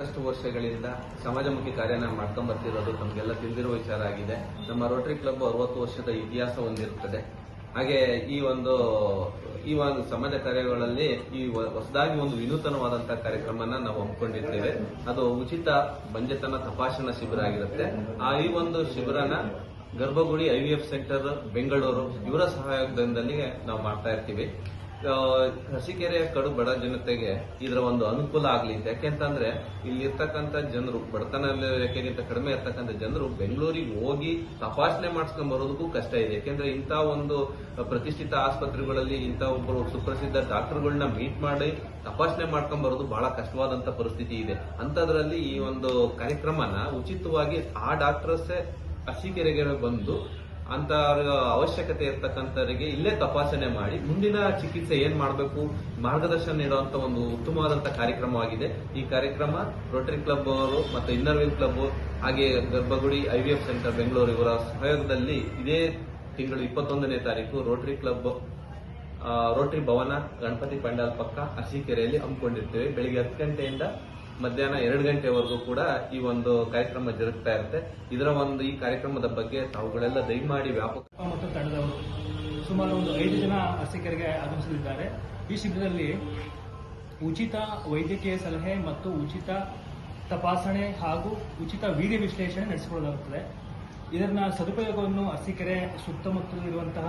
ಸಾಕಷ್ಟು ವರ್ಷಗಳಿಂದ ಸಮಾಜಮುಖಿ ಕಾರ್ಯನ ಮಾಡ್ಕೊಂಡ್ ಬರ್ತಿರೋದು ನಮಗೆಲ್ಲ ತಿಳಿದಿರುವ ವಿಚಾರ ಆಗಿದೆ. ನಮ್ಮ ರೋಟರಿ ಕ್ಲಬ್ ಅರವತ್ತು ವರ್ಷದ ಇತಿಹಾಸ ಹೊಂದಿರುತ್ತದೆ. ಹಾಗೆ ಈ ಒಂದು ಈ ಒಂದು ಸಮಾಜ ಕಾರ್ಯಗಳಲ್ಲಿ ಈ ಹೊಸದಾಗಿ ಒಂದು ವಿನೂತನವಾದಂತಹ ಕಾರ್ಯಕ್ರಮನ ನಾವು ಹಮ್ಮಿಕೊಂಡಿರ್ತೇವೆ ಅದು ಉಚಿತ ಬಂಜೆತನ ತಪಾಸಣಾ ಶಿಬಿರ ಆಗಿರುತ್ತೆ. ಆ ಈ ಒಂದು ಶಿಬಿರನ ಗರ್ಭಗುಡಿ ಐವಿಎಫ್ ಸೆಂಟರ್ ಬೆಂಗಳೂರು ಇವರ ಸಹಯೋಗದಲ್ಲಿ ನಾವು ಮಾಡ್ತಾ ಇರ್ತೀವಿ. ಹಸಿಕೆರೆಯ ಕಡು ಬಡ ಜನತೆಗೆ ಇದರ ಒಂದು ಅನುಕೂಲ ಆಗಲಿ ಅಂತ ಯಾಕೆಂತಂದ್ರೆ ಇಲ್ಲಿ ಇರ್ತಕ್ಕಂಥ ಜನರು ಬಡತನ ರೇಖೆಗಿಂತ ಕಡಿಮೆ ಇರ್ತಕ್ಕಂಥ ಜನರು ಬೆಂಗಳೂರಿಗೆ ಹೋಗಿ ತಪಾಸಣೆ ಮಾಡಿಸ್ಕೊಂಡ್ ಬರೋದಕ್ಕೂ ಕಷ್ಟ ಇದೆ. ಯಾಕೆಂದ್ರೆ ಇಂಥ ಒಂದು ಪ್ರತಿಷ್ಠಿತ ಆಸ್ಪತ್ರೆಗಳಲ್ಲಿ ಇಂಥ ಒಬ್ಬರು ಸುಪ್ರಸಿದ್ಧ ಡಾಕ್ಟರ್ಗಳನ್ನ ಮೀಟ್ ಮಾಡಿ ತಪಾಸಣೆ ಮಾಡ್ಕೊಂಡ್ ಬರೋದು ಬಹಳ ಕಷ್ಟವಾದಂತ ಪರಿಸ್ಥಿತಿ ಇದೆ. ಅಂತದ್ರಲ್ಲಿ ಈ ಒಂದು ಕಾರ್ಯಕ್ರಮನ ಉಚಿತವಾಗಿ ಆ ಡಾಕ್ಟರ್ಸೇ ಹಸಿಕೆರೆಗೆ ಬಂದು ಅಂತ ಅವಶ್ಯಕತೆ ಇರ್ತಕ್ಕಂಥವರಿಗೆ ಇಲ್ಲೇ ತಪಾಸಣೆ ಮಾಡಿ ಮುಂದಿನ ಚಿಕಿತ್ಸೆ ಏನ್ ಮಾಡಬೇಕು, ಮಾರ್ಗದರ್ಶನ ನೀಡುವಂತ ಒಂದು ಉತ್ತಮವಾದಂತಹ ಕಾರ್ಯಕ್ರಮವಾಗಿದೆ. ಈ ಕಾರ್ಯಕ್ರಮ ರೋಟರಿ ಕ್ಲಬ್ ಅವರು ಮತ್ತು ಇನ್ನರ್ ವೀಲ್ ಕ್ಲಬ್ ಹಾಗೆ ಗರ್ಭಗುಡಿ ಐವಿಎಫ್ ಸೆಂಟರ್ ಬೆಂಗಳೂರು ಇವರ ಸಹಯೋಗದಲ್ಲಿ ಇದೇ ತಿಂಗಳು ಇಪ್ಪತ್ತೊಂದನೇ ತಾರೀಕು ರೋಟರಿ ಕ್ಲಬ್ ರೋಟರಿ ಭವನ ಗಣಪತಿ ಪಂಡಾಲ್ ಪಕ್ಕ ಅರಸೀಕೆರೆಯಲ್ಲಿ ಹಮ್ಮಿಕೊಂಡಿರ್ತೇವೆ. ಬೆಳಿಗ್ಗೆ ಹತ್ತು ಗಂಟೆಯಿಂದ ಮಧ್ಯಾಹ್ನ ಎರಡು ಗಂಟೆವರೆಗೂ ಕೂಡ ಈ ಒಂದು ಕಾರ್ಯಕ್ರಮ ಜರುಗ್ತಾ ಇರುತ್ತೆ. ಇದರ ಒಂದು ಈ ಕಾರ್ಯಕ್ರಮದ ಬಗ್ಗೆ ತಾವುಗಳೆಲ್ಲ ದಯಮಾಡಿ ವ್ಯಾಪಕ ಮತ್ತು ತಂಡದವರು ಸುಮಾರು ಒಂದು ಐದು ಜನ ಅರ್ಸಿಕರಿಗೆ ಆಗಮಿಸಲಿದ್ದಾರೆ. ಈ ಶಿಬಿರದಲ್ಲಿ ಉಚಿತ ವೈದ್ಯಕೀಯ ಸಲಹೆ ಮತ್ತು ಉಚಿತ ತಪಾಸಣೆ ಹಾಗೂ ಉಚಿತ ವೀರ್ಯ ವಿಶ್ಲೇಷಣೆ ನಡೆಸಿಕೊಳ್ಳಲಾಗುತ್ತದೆ. ಇದನ್ನ ಸದುಪಯೋಗವನ್ನು ಅರಸೀಕೆರೆ ಸುತ್ತಮುತ್ತಲಿರುವಂತಹ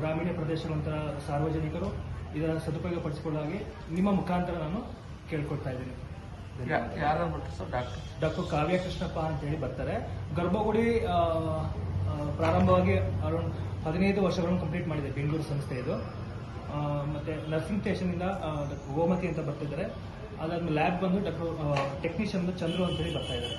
ಗ್ರಾಮೀಣ ಪ್ರದೇಶಗಳಂತಹ ಸಾರ್ವಜನಿಕರು ಇದರ ಸದುಪಯೋಗ ಪಡಿಸಿಕೊಳ್ಳಾಗಿ ನಿಮ್ಮ ಮುಖಾಂತರ ನಾನು ಕೇಳ್ಕೊಡ್ತಾ ಇದ್ದೀನಿ. ಯಾರು ಬಿಟ್ರು sir? Doctor? Doctor Kavya Krishnappa ಅಂತ ಹೇಳಿ ಬರ್ತಾರೆ ಗರ್ಭಗುಡಿ ಪ್ರಾರಂಭವಾಗಿ ಅರೌಂಡ್ ಹದಿನೈದು ವರ್ಷಗಳನ್ನು ಕಂಪ್ಲೀಟ್ ಮಾಡಿದೆ ಬೆಂಗಳೂರು ಸಂಸ್ಥೆ ಇದು. ಮತ್ತೆ ನರ್ಸಿಂಗ್ ಸ್ಟೇಷನ್ ಡಾಕ್ಟರ್ ಗೋಮತಿ ಅಂತ ಬರ್ತಿದ್ದಾರೆ. ಅದಾದ್ಮೇಲೆ ಲ್ಯಾಬ್ ಬಂದು ಡಾಕ್ಟರ್ ಟೆಕ್ನಿಷಿಯನ್ ಚಂದ್ರು ಅಂತ ಹೇಳಿ ಬರ್ತಾ ಇದ್ದಾರೆ.